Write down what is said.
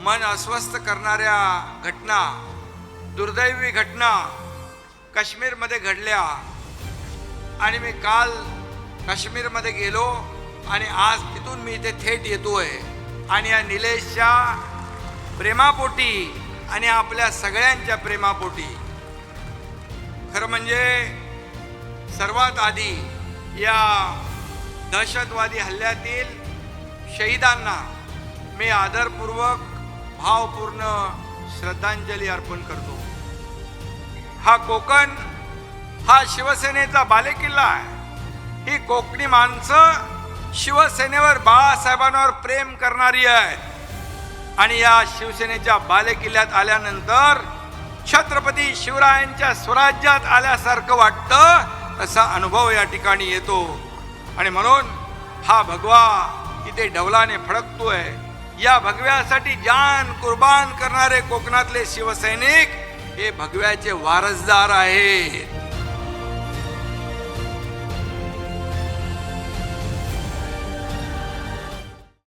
मन अस्वस्थ करणाऱ्या घटना दुर्दैवी घटना काश्मीरमध्ये घडल्या. आणि मी काल काश्मीरमध्ये गेलो आणि आज तिथून मी इथे थेट येतोय. आणि या निलेशच्या प्रेमापोटी आणि आपल्या सगळ्यांच्या प्रेमापोटी. खरं म्हणजे सर्वात आधी या दहशतवादी हल्ल्यातील शहीदांना मी आदरपूर्वक भावपूर्ण श्रद्धांजली अर्पण करतो. हा कोकण हा शिवसेनेचा बालेकिल्ला आहे. ही कोकणी माणसं शिवसेनेवर बाळासाहेबांवर प्रेम करणारी आहेत. आणि या शिवसेनेच्या बालेकिल्ल्यात आल्यानंतर छत्रपती शिवरायांच्या स्वराज्यात आल्यासारखं वाटतं असा अनुभव या ठिकाणी येतो. आणि म्हणून हा भगवा इथे डवलाने फडकतोय. या भगव्यासाठी जान कुर्बान करणारे कोकणातले शिवसैनिक हे भगव्याचे वारसदार आहेत.